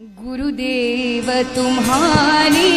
गुरुदेव तुम्हारी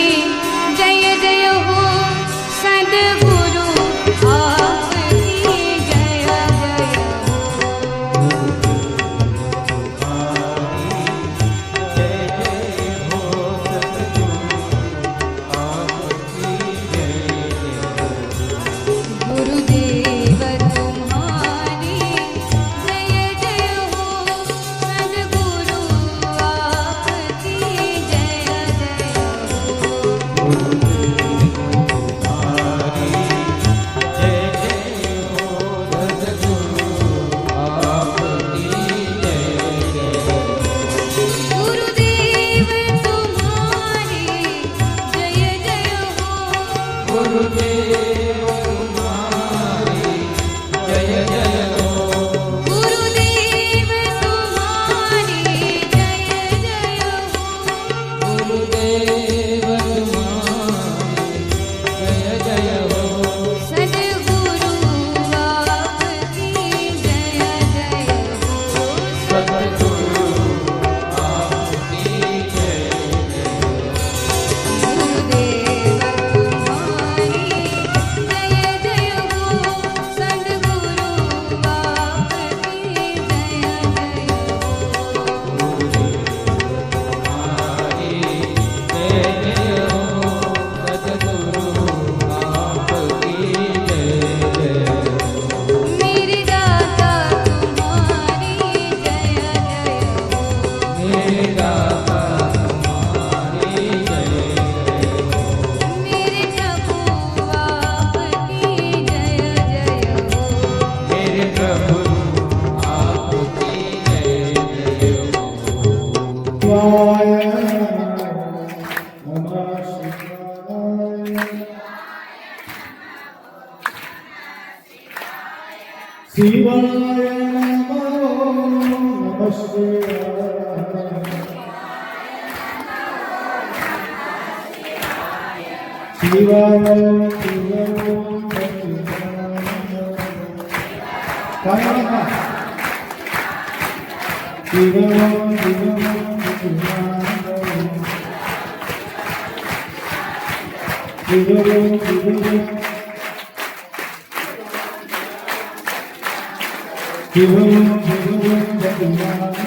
शिवं शिवं जगन्नाथ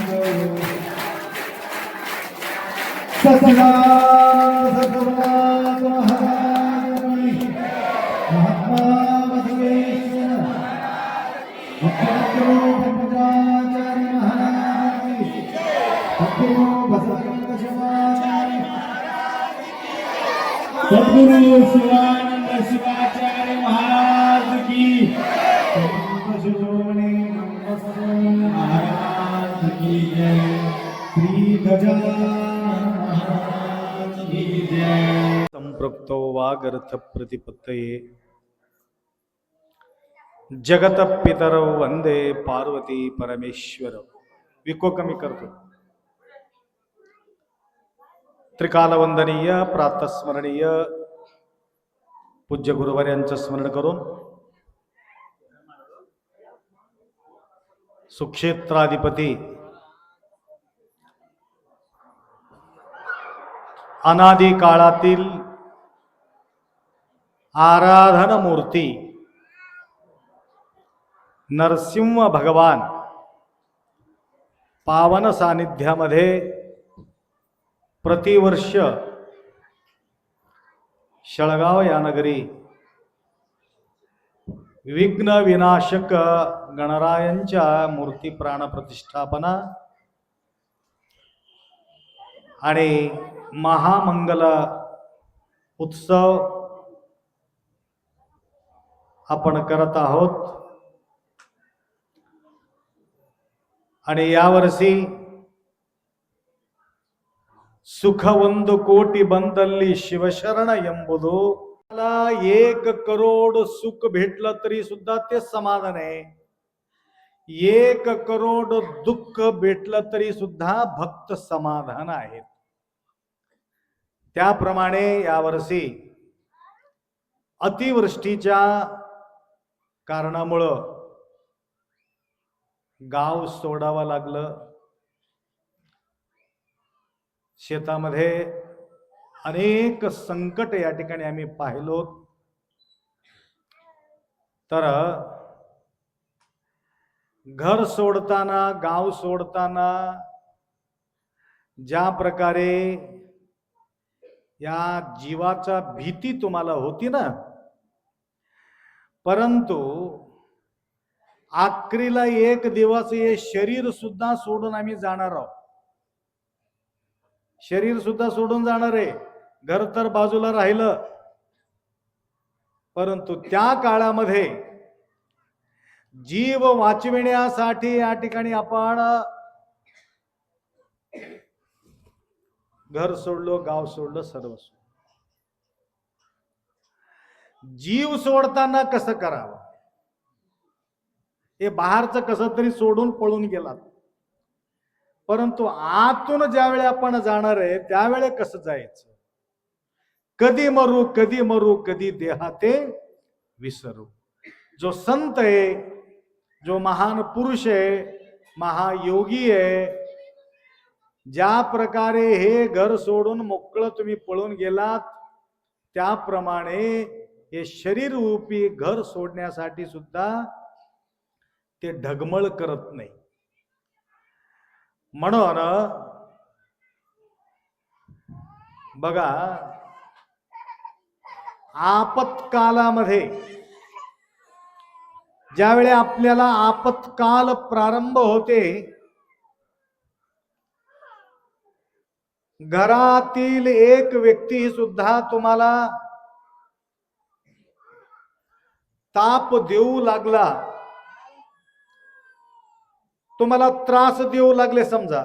जय संपृक्तो वागर्थ प्रतिपत्तये जगत पितरौ वंदे पार्वती परमेश्वर। विको कमी करतो त्रिकालवंदनीय प्रातस्मरणीय। पूज्य गुरुवार्यांचं स्मरण करून सुक्षेत्राधिपती अनादी काळातील आराधन मूर्ती नरसिंह भगवान पावन सानिध्यामध्ये प्रतिवर्ष शळगाव या नगरी विघ्न विनाशक गणरायांच्या मूर्ती प्राणप्रतिष्ठापना आणि महामंगल उत्सव आपण करत आहोत आणि यावर्षी सुखवंद कोटी बंदल्ली शिवशरण ಎಂಬುದು मला एक करोड सुख भेटलं तरी सुद्धा ते समाधान आहे एक करोड दुःख भेटलं तरी सुद्धा भक्त समाधान आहेत त्याप्रमाणे यावर्षी अतिवृष्टीच्या कारणामुळं गाव सोडावं लागलं. शेतामध्ये अनेक संकट या ठिकाणी आम्ही पाहिलो. तर घर सोडताना गाव सोडताना ज्या प्रकारे या जीवाचा भीती तुम्हाला होती ना परंतु आखरीला एक दिवस हे शरीर सुद्धा सोडून आम्ही जाणार आहोत. शरीर सुद्धा सोडून जाणार आहे. घर तर बाजूला राहिलं. परंतु त्या काळामध्ये जीव वाचविण्यासाठी या ठिकाणी आपण घर सोडलो गाव सोडलं सर्व सोडलं. जीव सोडताना कसं करावं? हे बाहेरचं कसं तरी सोडून पळून गेलात. परंतु आतून ज्यावेळी आपण जाणार आहे त्यावेळे कसं जायचं? कधी मरू कधी मरू कधी देहाते विसरू. जो संत आहे जो महान पुरुष आहे महायोगी आहे ज्या प्रकारे हे घर सोडून मोकळं तुम्ही पळून गेलात त्याप्रमाणे हे शरीर रूपी घर सोडण्यासाठी सुद्धा ते ढगमळ करत नाही. म्हणून बघा आपत्कालामध्ये ज्यावेळी आपल्याला आपत्काल प्रारंभ होते घरातील एक व्यक्ती सुद्धा तुम्हाला ताप देऊ लागला. तुम्हाला त्रास देऊ लागले समजा.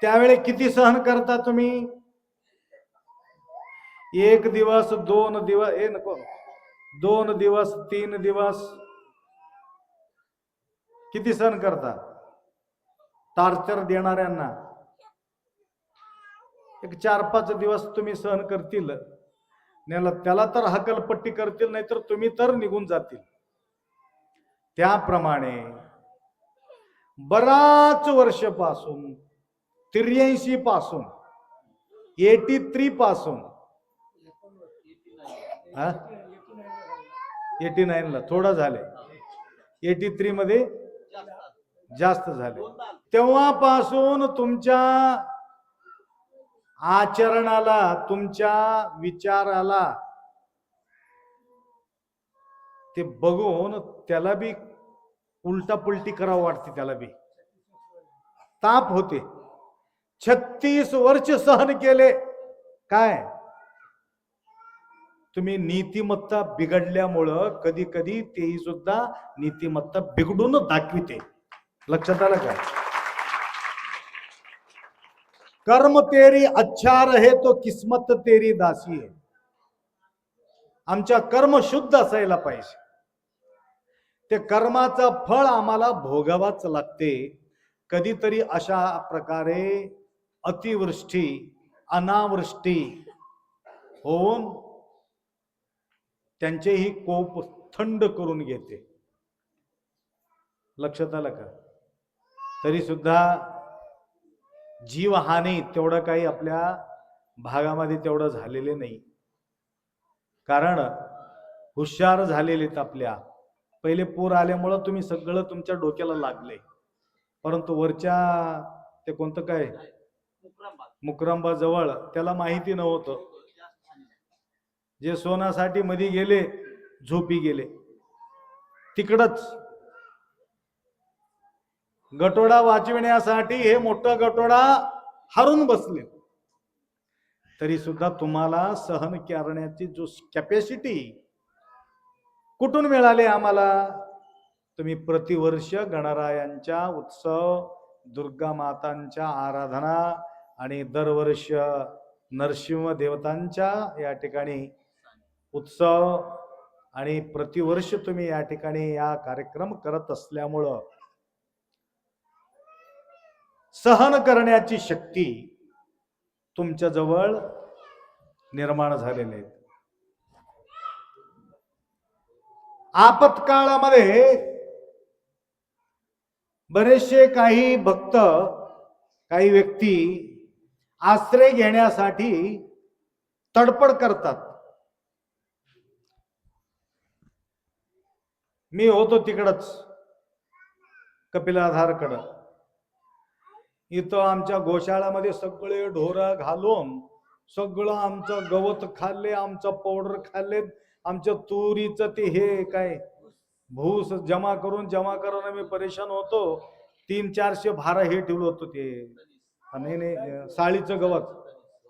त्यावेळी किती सहन करता तुम्ही? एक दिवस दोन दिवस हे नको. दोन दिवस तीन दिवस. किती सहन करता? टार्चर देणाऱ्यांना. एक चार पाच दिवस तुम्ही सहन करतील. त्याला त्याला तर हकलपट्टी करतील नाही तर तुम्ही तर निघून जातील. त्याप्रमाणे बराच वर्षपासून त्र्याऐंशी पासून एटी थ्री पासून एटी नाईनला थोडं झाले. एटी थ्री मध्ये जास्त झाले. तेव्हापासून तुमच्या आचरणाला तुमच्या विचाराला ते बघून त्याला बी उलटा पुलटी करावं वाटते त्याला बी. ताप होते. छत्तीस वर्ष सहन केले. काय? तुम्ही नीतिमत्ता बिघडल्यामुळं कधी कधी तेही सुद्धा नीतिमत्ता बिघडून दाखविते. लक्षात आलं का? कर्म तेरी अच्छा रहे तो किस्मत तेरी दासी आहे आमच्या कर्म शुद्ध असायला पाहिजे. ते कर्माचं फळ आम्हाला भोगावाच लागते. कधीतरी अशा प्रकारे अतिवृष्टी अनावृष्टी होऊन त्यांचेही कोप थंड करून घेते. लक्षात आलं का? तरी सुद्धा जीवहानी तेवढं काही आपल्या भागामध्ये तेवढं झालेले नाही. कारण हुशार झालेलेत आपल्या. पहिले पूर आल्यामुळं तुम्ही सगळं तुमच्या डोक्याला लागले. परंतु वरच्या ते कोणतं काय? मुक्रांबा जवळ त्याला माहिती नव्हतं. जे सोनासाठी मध्ये गेले झोपी गेले. तिकडच. गटोडा वाचविण्यासाठी हे मोठं गटोडा हरून बसले. तरी सुद्धा तुम्हाला सहन करण्याची जो कॅपॅसिटी कुठून मिळाले आम्हाला? तुम्ही प्रतिवर्ष गणरायांच्या उत्सव दुर्गा मातांच्या आराधना आणि दरवर्ष नरसिंह देवतांच्या या ठिकाणी उत्सव आणि प्रतिवर्ष तुम्ही या ठिकाणी या कार्यक्रम करत असल्यामुळं सहन करण्याची शक्ती तुमच्या जवळ निर्माण झालेली आहे. आपत्काळामध्ये बरेचसे काही भक्त काही व्यक्ती आश्रय घेण्यासाठी तडपड करतात. मी होतो तिकडच कपिलाधारकडं. इथं आमच्या गोशाळामध्ये सगळे ढोरं घालून सगळं आमचं गवत खाल्ले आमचं पावडर खाल्ले आमच्या तुरीचं ते हे काय भूस जमा करून जमा करून मी परेशान होतो. तीन चारशे भारा हे ठेवलं होतं ते. नाही नाही साळीचं गवत.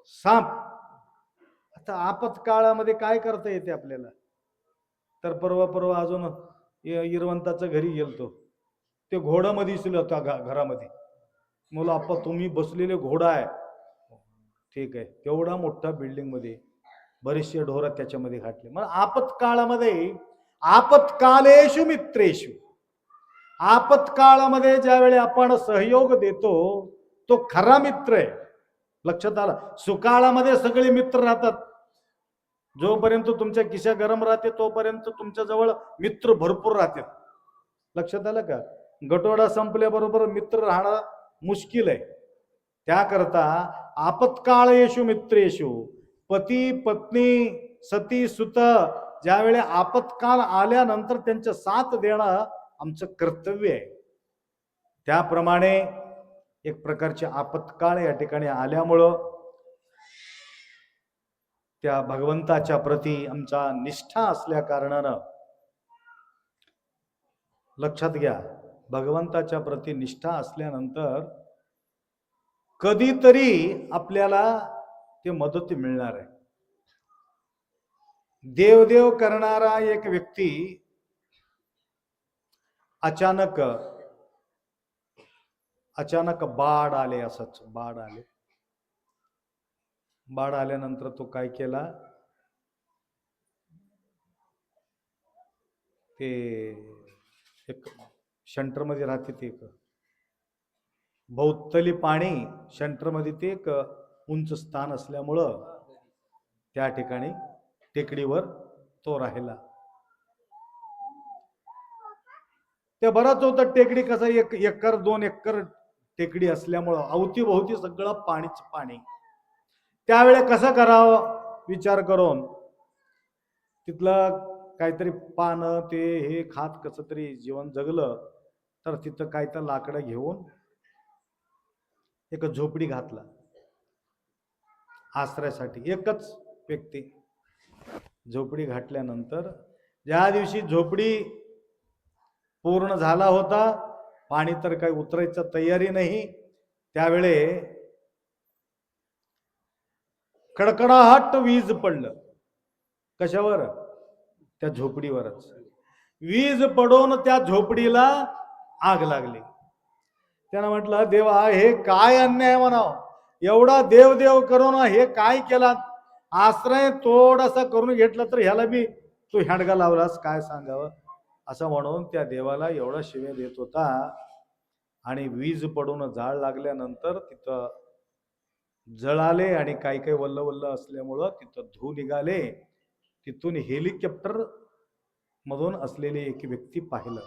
साप. आता आपत्काळामध्ये काय करता येते आपल्याला? तर परवा परवा अजून इ- घरी गेलतो. ते घोडामध्ये दिसलं होतं घ- घरामध्ये. मला आप्पा तुम्ही बसलेले घोडा आहे. ठीक आहे. तेवढा मोठा बिल्डिंगमध्ये बरेचसे ढोरं त्याच्यामध्ये घातले. मग आपत्काळामध्ये आपत्कालेशु मित्रेशु आपत्काळामध्ये ज्यावेळी आपण सहयोग देतो तो खरा मित्र आहे. लक्षात आला? सुकाळामध्ये सगळे मित्र राहतात. जोपर्यंत तुमच्या किशा गरम राहते तोपर्यंत तुमच्या जवळ मित्र भरपूर राहतात लक्षात आलं का? गटोडा संपल्याबरोबर मित्र राहणं मुश्किल आहे. त्याकरता आपत्काळ येशू मित्रेशू पती पत्नी सती सुत ज्यावेळी आपत्काल आल्यानंतर त्यांचं साथ देणं आमचं कर्तव्य आहे. त्याप्रमाणे एक प्रकारचे आपत्काळ या ठिकाणी आल्यामुळं त्या भगवंताच्या प्रती आमचा निष्ठा असल्या कारणानं लक्षात घ्या भगवंताच्या प्रती निष्ठा असल्यानंतर कधीतरी आपल्याला ते मदत मिळणार आहे. देवदेव करणारा एक व्यक्ती अचानक अचानक बाढ आले असंच बाढ आले. बाढ आल्यानंतर तो काय केला? ते एक शंटरमध्ये राहते ते एक. भौतली पाणी शंटरमध्ये ते एक उंच स्थान असल्यामुळं त्या ठिकाणी टेकडीवर तो राहिला. ते बराच होतं टेकडी कसं एक एकर दोन एकर टेकडी असल्यामुळं अवतीभोवती सगळं पाणीच पाणी. त्यावेळे कसं करावं? विचार करून. तिथलं काहीतरी पानं ते हे खात कसं तरी जीवन जगलं. तर तिथं काय तर लाकडं घेऊन एक झोपडी घातला. आश्रयासाठी एकच व्यक्ती झोपडी घातल्यानंतर ज्या दिवशी झोपडी पूर्ण झाला होता पाणी तर काही उतरायचं तयारी नाही त्यावेळे कडकडाहट वीज पडलं. कशावर? त्या झोपडीवरच. वीज पडून त्या झोपडीला आग लागली. त्यानं म्हटलं देवा हे काय अन्याय म्हणावं? एवढा देव देव करून हे काय केला आश्रय थोडासा करून घेतला तर ह्याला बी तू ह्याडगा लावलास काय सांगावं? असं म्हणून त्या देवाला एवढा शिव्या देत होता. आणि वीज पडून झाड लागल्यानंतर तिथं जळाले आणि काही काही वल्ल वल्ल असल्यामुळं तिथं धू निघाले. तिथून हेलिकॉप्टर मधून असलेली एक व्यक्ती पाहिलं.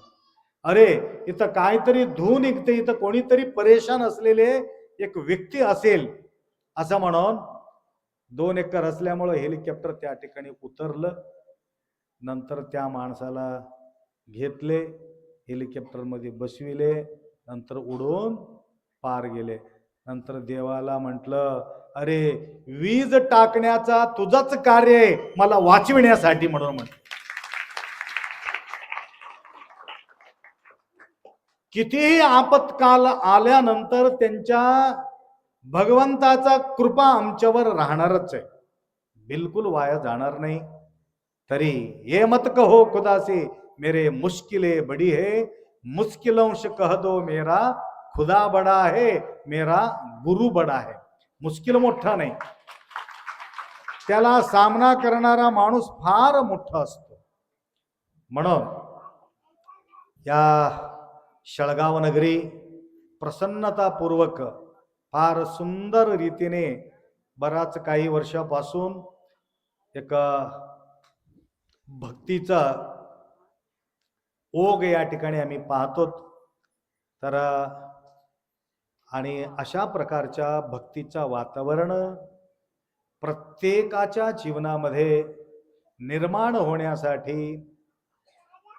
अरे इथं काहीतरी धू निघते इथं कोणीतरी परेशान असलेले एक व्यक्ती असेल. असं म्हणून दोन एकर असल्यामुळं हेलिकॉप्टर त्या ठिकाणी उतरलं. नंतर त्या माणसाला घेतले हेलिकॉप्टरमध्ये बसविले नंतर उडून पार गेले. नंतर देवाला म्हटलं अरे वीज टाकण्याचा तुझंच कार्य आहे मला वाचविण्यासाठी म्हणून म्हटलं. कितीही आपत्काल आल्यानंतर त्यांच्या भगवंताचा कृपा आमच्यावर राहणारच आहे. बिलकुल वाया जाणार नाही. तरी ये मत कहो खुदासे मेरे मुश्किले बड़ी है. मुश्किलों कह दो मेरा खुदा बड़ा है मेरा गुरु बड़ा है. मुश्किल मोठा नाही. त्याला सामना करणारा माणूस फार मोठा असतो. म्हणून या शळगाव नगरी प्रसन्नतापूर्वक फार सुंदर रीतीने बराच काही वर्षापासून एक भक्तीचा ओघ या ठिकाणी आम्ही पाहतो. तर आणि अशा प्रकारच्या भक्तीचं वातावरण प्रत्येकाच्या जीवनामध्ये निर्माण होण्यासाठी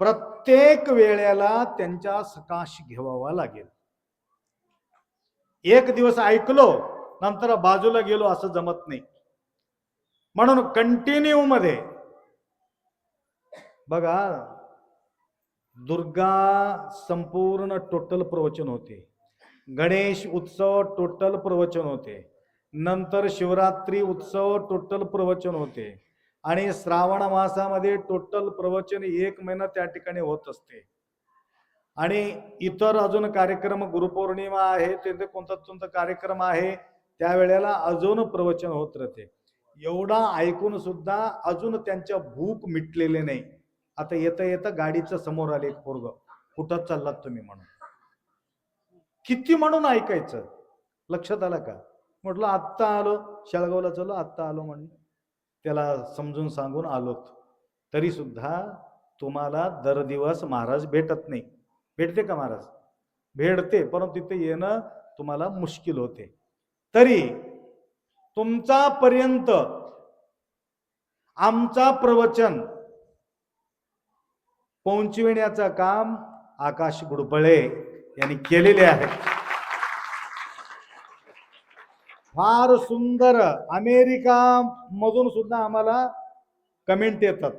प्रत्येक वेळेला त्यांच्या सकाश घेवावा लागेल. एक दिवस ऐकलो नंतर बाजूला गेलो असं जमत नाही. म्हणून कंटिन्यू मध्ये बघा दुर्गा संपूर्ण टोटल प्रवचन होते. गणेश उत्सव टोटल प्रवचन होते. नंतर शिवरात्री उत्सव टोटल प्रवचन होते. आणि श्रावण मासामध्ये टोटल प्रवचन एक महिना त्या ठिकाणी होत असते. आणि इतर अजून कार्यक्रम गुरुपौर्णिमा आहे तेथे कोणता कोणता कार्यक्रम आहे त्यावेळेला अजून प्रवचन होत राहते. एवढा ऐकून सुद्धा अजून त्यांच्या भूक मिटलेले नाही. आता येता येता गाडीचं समोर आले एक पोरग. कुठं चाललात तुम्ही? म्हणून. किती म्हणून ऐकायचं? लक्षात आलं का? म्हटलं आत्ता आलो. शेळगावला चलो आत्ता आलो म्हणून. त्याला समजून सांगून आलोत तरीसुद्धा तुम्हाला दर दिवस महाराज भेटत नाही. भेटते का महाराज? भेटते परंतु तिथे येणं तुम्हाला मुश्किल होते. तरी तुमचा पर्यंत आमचा प्रवचन पोहोचविण्याचं काम आकाश गुडबळे यांनी केलेले आहे. फार सुंदर अमेरिका मधून सुद्धा आम्हाला कमेंट येतात.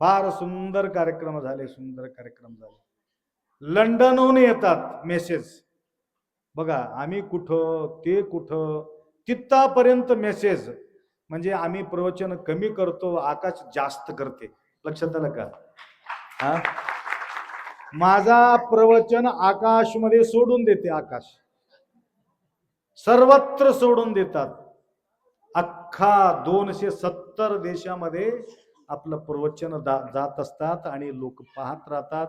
फार सुंदर कार्यक्रम झाले सुंदर कार्यक्रम झाले. लंडनहून येतात मेसेज बघा आम्ही कुठं ते कुठं तित्तापर्यंत मेसेज म्हणजे आम्ही प्रवचन कमी करतो आकाश जास्त करते. लक्षात आलं का? हा? माझा प्रवचन आकाशमध्ये सोडून देते आकाश. सर्वत्र सोडून देतात. अख्खा दोनशे सत्तर देशामध्ये आपलं प्रवचन दा- जात असतात आणि लोक पाहत राहतात.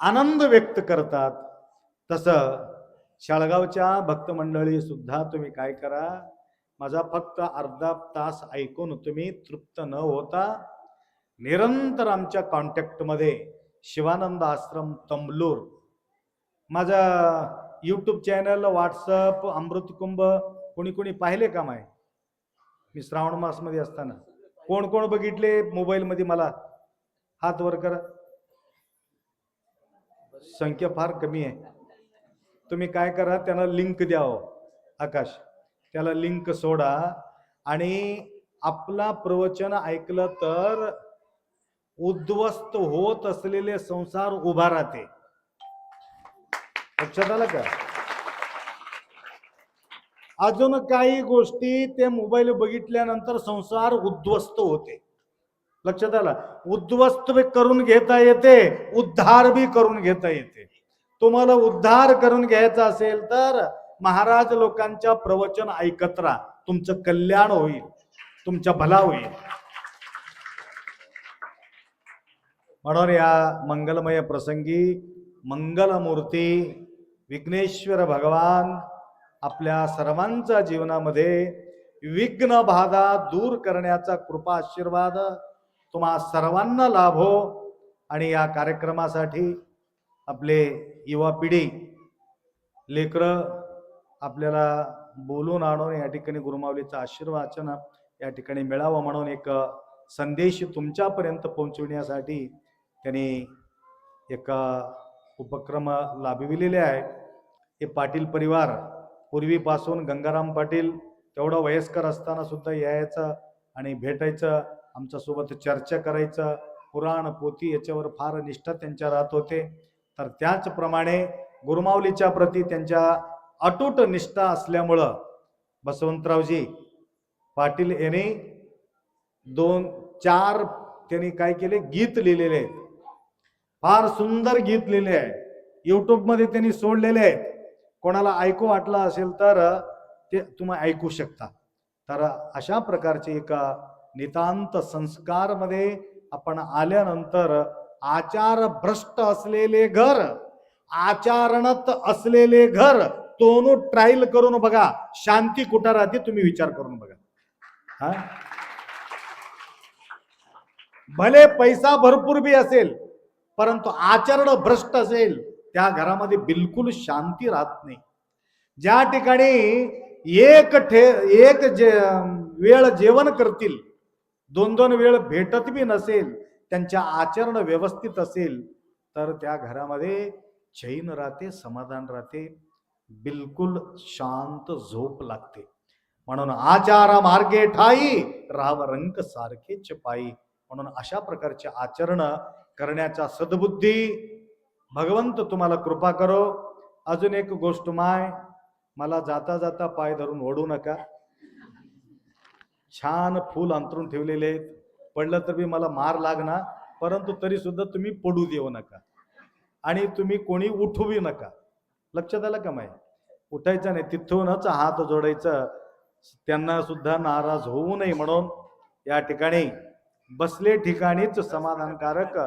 आनंद व्यक्त करतात. तसं शाळगावच्या भक्त मंडळी सुद्धा तुम्ही काय करा. माझा फक्त अर्धा तास ऐकून तुम्ही तृप्त न होता निरंतर आमच्या कॉन्टॅक्टमध्ये शिवानंद आश्रम तंबलूर माझा यूट्यूब चॅनल व्हॉट्सअप अमृतकुंभ कोणी कोणी पाहिले का माय? मी श्रावण मासमध्ये असताना. कोण कोण बघितले मोबाईलमध्ये मला? हात वर करा. संख्या फार कमी आहे. तुम्ही काय करा त्यांना लिंक द्यावं आकाश. त्याला लिंक सोडा. आणि आपला प्रवचन ऐकलं तर उद्ध्वस्त होत असलेले संसार उभा राहते. लक्षात आलं का? अजून काही गोष्टी ते मोबाईल बघितल्यानंतर संसार उद्ध्वस्त होते. लक्षात आला? उद्ध्वस्त बी करून घेता येते उद्धार बी करून घेता येते. तुम्हाला उद्धार करून घ्यायचा असेल तर महाराज लोकांच्या प्रवचन ऐकत राहा. तुमचं कल्याण होईल तुमचा भला होईल. म्हणून या मंगलमय प्रसंगी मंगलमूर्ती विघ्नेश्वर भगवान आपल्या सर्वांच्या जीवनामध्ये विघ्न बाधा दूर करण्याचा कृपा आशीर्वाद तुम्हा सर्वांना लाभो. आणि या कार्यक्रमासाठी आपले युवा पिढी लेकरं आपल्याला बोलून आणून या ठिकाणी गुरुमावलीचं आशीर्वाचन या ठिकाणी मिळावं म्हणून एक संदेश तुमच्यापर्यंत पोहोचवण्यासाठी त्यांनी एक उपक्रम लाभविलेले आहे. हे पाटील परिवार पूर्वीपासून गंगाराम पाटील तेवढं वयस्कर असताना सुद्धा यायचं आणि भेटायचं आमच्यासोबत चर्चा करायचं. पुराण पोथी याच्यावर फार निष्ठा त्यांच्या राहत होते. तर त्याचप्रमाणे गुरुमावलीच्या प्रती त्यांच्या अटूट निष्ठा असल्यामुळं बसवंतरावजी पाटील यांनी दोन चार त्यांनी काय केले? गीत लिहिलेले आहेत. फार सुंदर गीत लिहिले आहे. युट्यूबमध्ये त्यांनी सोडलेले आहेत. कोणाला ऐकू वाटलं असेल तर ते तुम्ही ऐकू शकता. तर अशा प्रकारचे एका नितांत संस्कारमध्ये आपण आल्यानंतर आचार भ्रष्ट असलेले घर आचारणत असलेले घर तोनू ट्रायल करून बघा. शांती कुठं राहते तुम्ही विचार करून बघा. हा? भले पैसा भरपूर बी असेल परंतु आचरण भ्रष्ट असेल त्या घरामध्ये बिलकुल शांती राहत नाही. ज्या ठिकाणी एक ठे एक जे वेळ जेवण करतील दोन दोन वेळ भेटत बी नसेल त्यांच्या आचरण व्यवस्थित असेल तर त्या घरामध्ये चैन राहते समाधान राहते बिलकुल शांत झोप लागते. म्हणून आचार मार्गे ठाई राव रंग सारखेच पायी. म्हणून अशा प्रकारचे आचरण करण्याचा सद्बुद्धी. भगवंत तुम्हाला कृपा करो. अजून एक गोष्ट माय मला जाता जाता पाय धरून ओढू नका. छान फूल अंतरून ठेवलेले आहेत. पडलं तर बी मला मार लागणार परंतु तरी सुद्धा तुम्ही पडू देऊ नका. आणि तुम्ही कोणी उठूबी नका. लक्षात आलं का माय? उठायचं नाही तिथूनच हात जोडायचं. त्यांना सुद्धा नाराज होऊ नये म्हणून या ठिकाणी बसले ठिकाणीच समाधानकारक